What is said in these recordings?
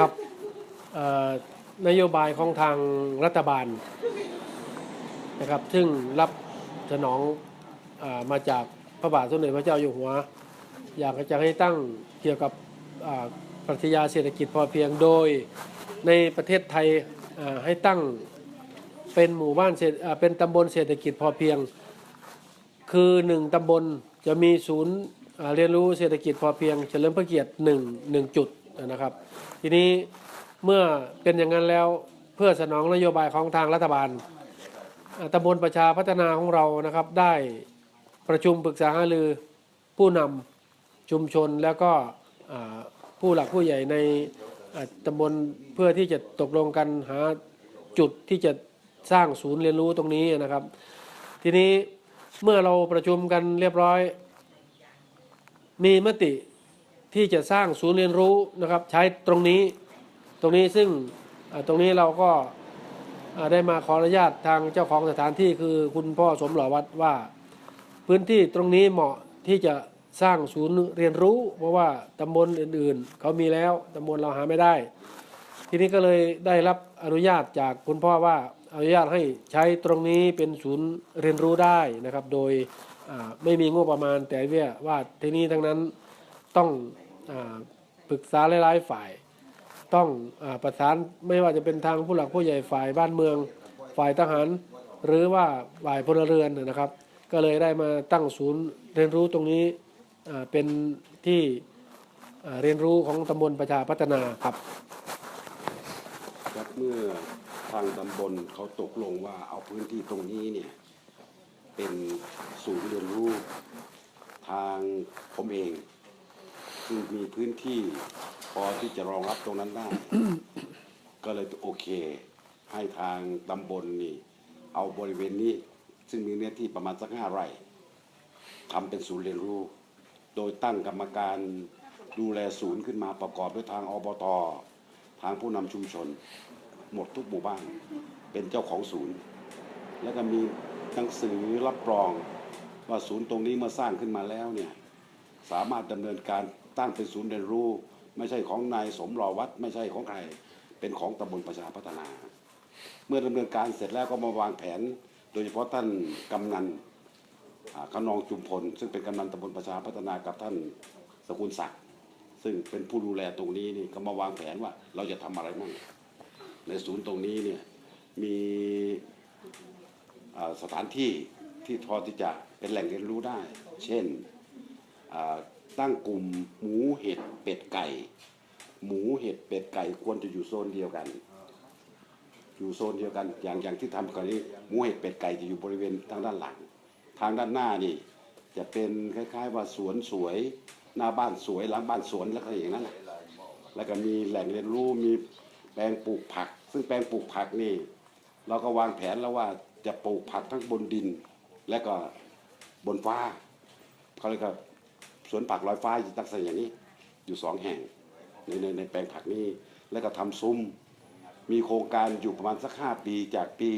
ครับนโยบายของทางรัฐบาลนะครับ ซึ่งรับสนองอมาจากพระบาทสมเด็จพระเจ้าอยู่หัว อยากจะให้ตั้งเกี่ยวกับปรัชญาเศรษฐกิจพอเพียงโดยในประเทศไทยให้ตั้งเป็นหมู่บ้านเเป็นตำบลเศรษฐกิจพอเพียง คือหนึ่งตำบลจะมีศูนย์เรียนรู้เศรษฐกิจพอเพียง เฉลิมพระเกียรติหนึ่งหนึ่งจุด นะครับ ทีนี้เมื่อเป็นอย่างนั้นแล้วเพื่อสนองนโยบายของทางรัฐบาลตำบลประชาพัฒนาของเรานะครับ ได้ประชุมปรึกษาหารือ ผู้นำชุมชนแล้วก็ผู้หลักผู้ใหญ่ในตำบลเพื่อที่จะตกลงกันหาจุดที่จะสร้างศูนย์เรียนรู้ตรงนี้นะครับ ทีนี้เมื่อเราประชุมกันเรียบร้อย มีมติ ที่จะสร้างศูนย์เรียนรู้นะครับ ใช้ตรงนี้ตรงนี้ซึ่งตรงนี้เราก็ได้มาขออนุญาตทางเจ้าของสถานที่คือคุณพ่อสมหล่อวัดว่า พื้นที่ตรงนี้เหมาะที่จะสร้างศูนย์เรียนรู้ เพราะว่าตำบลอื่นๆ เขามีแล้วตำบลเราหาไม่ได้ ทีนี้ก็เลยได้รับอนุญาตจากคุณพ่อว่าอนุญาตให้ใช้ตรงนี้เป็นศูนย์เรียนรู้ได้นะครับ โดยไม่มีงบประมาณแต่ว่าว่าทีนี้ทั้งนั้นต้อง ปรึกษาหลายๆฝ่าย ต้องอประสานไม่ว่าจะเป็นทางผู้หลักผู้ใหญ่ฝ่ายบ้านเมือง ฝ่ายทหาร หรือว่าฝ่ายพลเรือนนะครับ ก็เลยได้มาตั้งศูนย์เรียนรู้ตรงนี้เป็นที่เรียนรู้ของตำบลประชาพัฒนาครับครับเมื่อทางตำบลเขาตกลงว่าเอาพื้นที่ตรงนี้เนี่ยเป็นศูนย์เรียนรู้ทางผมเอง ซึ่งมีพื้นที่พอที่จะรองรับตรงนั้นได้ ก็เลยโอเค ให้ทางตำบลนี่ เอาบริเวณนี้ ซึ่งมีเนื้อที่ประมาณสักห้าไร่ทำเป็นศูนย์เรียนรู้ โดยตั้งกรรมการดูแลศูนย์ขึ้นมาประกอบด้วยทางอบตทางผู้นำชุมชน หมดทุกหมู่บ้าน เป็นเจ้าของศูนย์ แล้วก็มีหนังสือรับรองว่าศูนย์ตรงนี้เมื่อสร้างขึ้นมาแล้วเนี่ย สามารถดำเนินการตั้งเป็นศูนย์เรียนรู้ ไม่ใช่ของนายสมรอวัดไม่ใช่ของใคร เป็นของตำบลประชาพัฒนา เมื่อดำเนินการเสร็จแล้วก็มาวางแผน โดยเฉพาะท่านกำนันขนองจุมพล ซึ่งเป็นกำนันตำบลประชาพัฒนากับท่านสกุลศักดิ์ซึ่งเป็นผู้ดูแลตรงนี้นี่ก็มาวางแผนว่าเราจะทำอะไรบ้างในศูนย์ตรงนี้เนี่ยมีสถานที่ที่พอที่จะเป็นแหล่งเรียนรู้ได้ เช่น ตั้งกลุ่มหมูเห็ดเป็ดไก่ หมูเห็ดเป็ดไก่ควรจะอยู่โซนเดียวกัน อยู่โซนเดียวกัน อย่างอย่างที่ทำกันนี้หมูเห็ดเป็ดไก่จะอยู่บริเวณทางด้านหลัง ทางด้านหน้านี่ จะเป็นคล้าย ๆ ว่าสวนสวยหน้าบ้านสวยหลังบ้านสวนแล้วก็อย่างนั้นและแล้วก็มีแหล่งเรียนรู้มีแปลงปลูกผัก ซึ่งแปลงปลูกผักนี่ เราก็วางแผนแล้วว่าจะปลูกผักทั้งบนดิน และก็บนฟ้าเขาเรียกว่า สวนผักลอยฟ้าลักษณะอย่างนี้ อยู่สองแห่งในในในแปลงผักนี้แล้วก็ทำซุ้มมีโครงการอยู่ประมาณสักห้าปีจากปี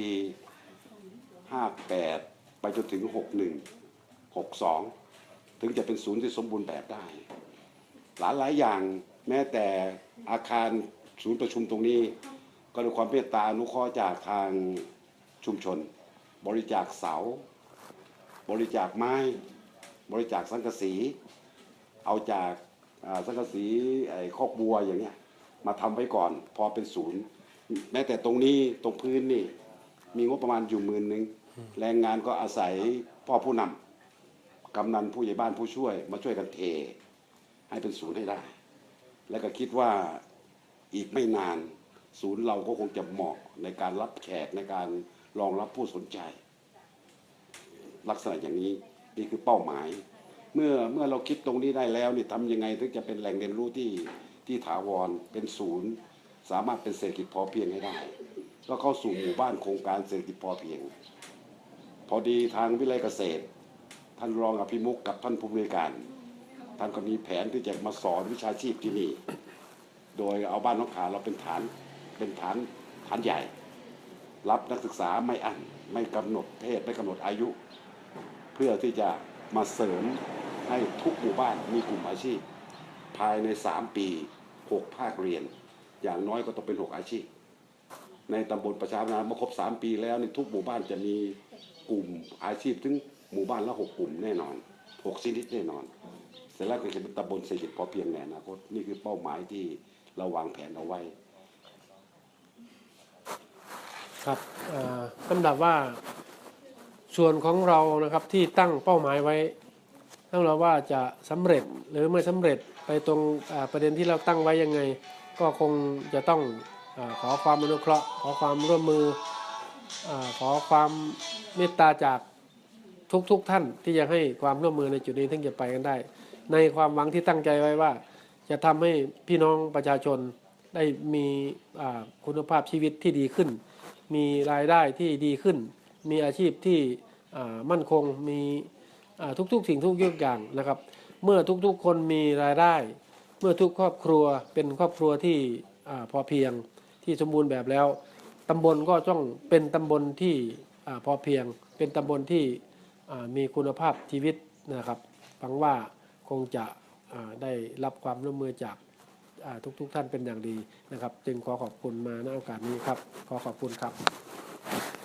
ห้าแปดไปจนถึงหกหนึ่งหกสองถึงจะเป็นศูนย์ที่สมบูรณ์แบบได้ หลายหลายอย่างแม้แต่อาคารศูนย์ประชุมตรงนี้ ก็ด้วยความเมตตาอนุเคราะห์จากทางชุมชน บริจาคเสา บริจาคไม้ บริจาคสังกสี เอาจากสังกสีไอ้คอกบัวอย่างเงี้ยมาทำไว้ก่อน พอเป็นศูนย์ แม้แต่ตรงนี้ตรงพื้นนี่ มีงบประมาณอยู่หมื่นหนึ่งแรงงานก็อาศัยพ่อผู้นำกำนันผู้ใหญ่บ้านผู้ช่วย มาช่วยกันเท ให้เป็นศูนย์ให้ได้ แล้วก็คิดว่าอีกไม่นานศูนย์เราก็คงจะเหมาะในการรับแขกในการรองรับผู้สนใจ ลักษณะอย่างนี้ นี่คือเป้าหมาย เมื่อเมื่อเราคิดตรงนี้ได้แล้วนี่ทำยังไงถึงจะเป็นแหล่งเรียนรู้ที่ที่ถาวรเป็นศูนย์ สามารถเป็นเศรษฐกิจพอเพียงให้ได้ ก็เข้าสู่หมู่บ้านโครงการเศรษฐกิจพอเพียง พอดีทางวิเลยเกษตร ท่านรองอภิมุกกับท่านผู้บริการ ท่านก็มีแผนที่จะมาสอนวิชาชีพที่นี่ โดยเอาบ้านน้องขาเราเป็นฐานเป็นฐานฐานใหญ่ รับนักศึกษาไม่อั้นไม่กำหนดเพศไม่กำหนดอายุ เพื่อที่จะมาเสริมให้ทุกหมู่บ้านมีกลุ่มอาชีพ ภายใน 3 ปี 6 ภาคเรียน อย่างน้อยก็ต้องเป็นหกอาชีพ ในตำบลประชานาเมื่อครบสามปีแล้วในทุกหมู่บ้านจะมีกลุ่มอาชีพถึงหมู่บ้านละหกกลุ่มแน่นอนหกชนิดแน่นอน เสร็จแล้วก็จะเป็นตำบลเศรษฐกิจพอเพียงในอนาคตนี่คือเป้าหมายที่เราวางแผนเอาไว้ครับอ่าลำดับว่า ส่วนของเรานะครับที่ตั้งเป้าหมายไว้ตั้งเราว่าจะสำเร็จหรือไม่สำเร็จไปตรงประเด็นที่เราตั้งไว้ยังไง ก็คงจะต้องอขอความอนุเคราะห์ ขอความร่วมมืออขอความเมตตาจากทุกๆทท่านที่จะให้ความร่วมมือในจุดนี้ถึงจะไปกันได้ ในความหวังที่ตั้งใจไว้ว่า จะทำให้พี่น้องประชาชนได้มีคุณภาพชีวิตที่ดีขึ้น มีรายได้ที่ดีขึ้น มีอาชีพที่ มั่นคงมีทุกๆ สิ่งทุกอย่างนะครับ เมื่อทุกๆ คนมีรายได้ เมื่อทุกครอบครัวเป็นครอบครัวที่พอเพียงที่สมบูรณ์แบบแล้วตำบลก็ต้องเป็นตำบลที่พอเพียง เป็นตำบลที่มีคุณภาพชีวิตนะครับฟังว่าคงจะได้รับความร่วมมือจากทุกๆท่านเป็นอย่างดีนะครับ จึงขอขอบคุณมาณโอกาสนี้ครับ ขอขอบคุณครับ